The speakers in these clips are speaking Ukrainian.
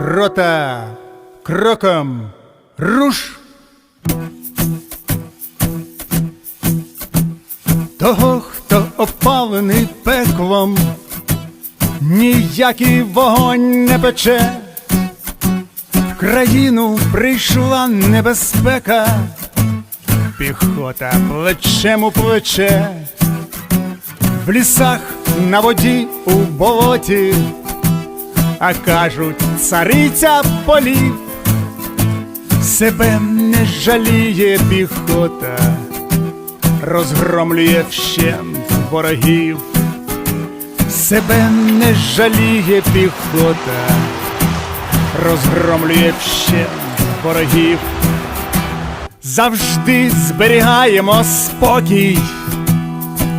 Рота кроком руш. Того, хто опалений пеклом, ніякий вогонь не пече. В країну прийшла небезпека, піхота плечем у плече, в лісах на воді у болоті, а кажуть, цариця полів, себе не жаліє піхота, розгромлює вщент ворогів, себе не жаліє піхота, розгромлює вщент ворогів. Завжди зберігаємо спокій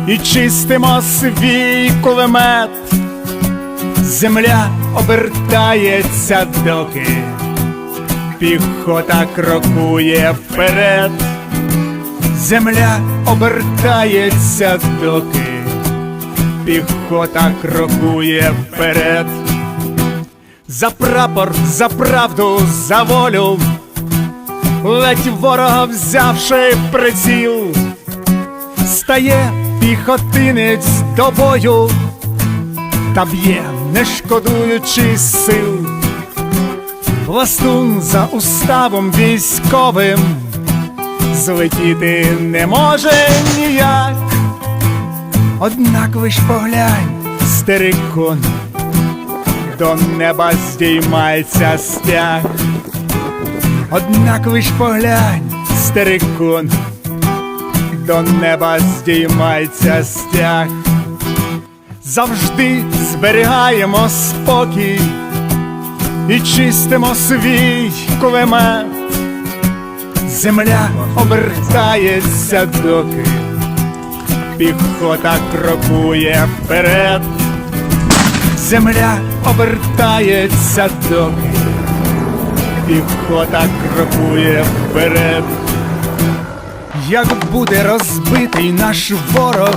і чистимо свій кулемет. Земля обертається доки, піхота крокує вперед. Земля обертається доки, піхота крокує вперед. За прапор, за правду, за волю, ледь ворога взявши приціл, стає піхотинець до бою. Та б'є, не шкодуючи сил. Пластун за уставом військовим злетіти не може ніяк. Однак лиш поглянь, стерикон, до неба здіймається стяг. Однак лиш поглянь, стерикон, до неба здіймається стяг. Завжди зберігаємо спокій і чистимо свій кулемет. Земля обертається доки, піхота крокує вперед. Земля обертається доки, піхота крокує вперед. Як буде розбитий наш ворог,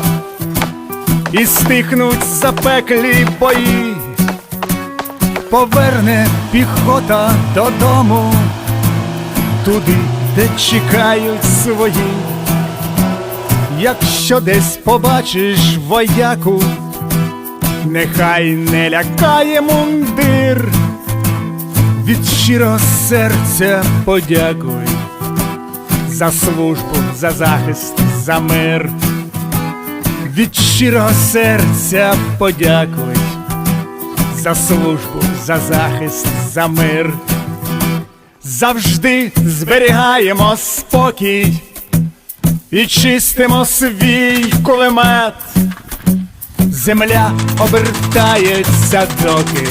і стихнуть запеклі бої, поверне піхота додому, туди, де чекають свої. Якщо десь побачиш вояку, нехай не лякає мундир, від щирого серця подякуй за службу, за захист, за мир. Від щирого серця подякуй за службу, за захист, за мир. Завжди зберігаємо спокій і чистимо свій кулемет. Земля обертається доки,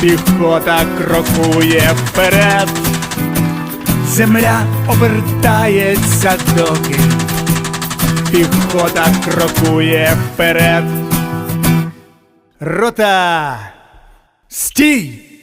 піхота крокує вперед. Земля обертається доки піхота крокує вперед. Рота! Стій!